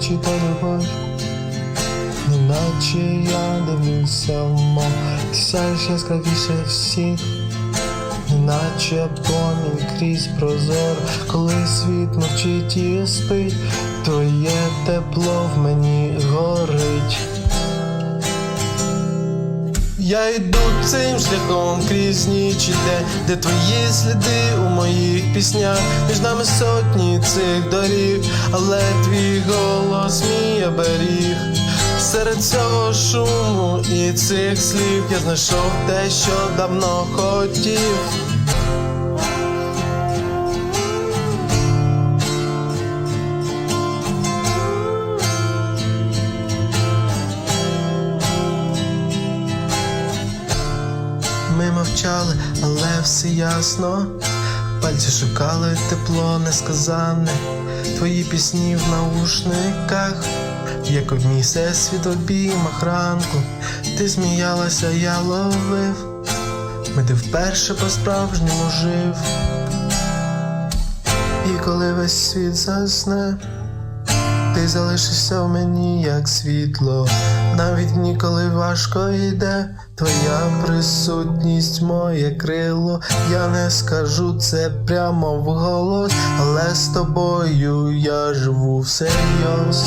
чи то любов, неначе я дивлюся в мом, ти сяєш яскравіше всіх, неначе промінь крізь прозор, коли світ мовчить і спить, твоє тепло в мені горить. Я йду цим шляхом крізь ніч іде, де твої сліди у моїх піснях, між нами сотні цих доріг, але твій голос мій оберіг. Серед цього шуму і цих слів я знайшов те, що давно хотів. Ми мовчали, але все ясно. Пальці шукали тепло несказане. Твої пісні в наушниках, як одній всесвіт в обіймах ранку. Ти сміялася, я ловив. Ми ти вперше по-справжньому жив. І коли весь світ засне, ти залишишся в мені як світло, навіть ніколи важко йде, твоя присутність, моє крило. Я не скажу це прямо вголос, але з тобою я живу всерйоз.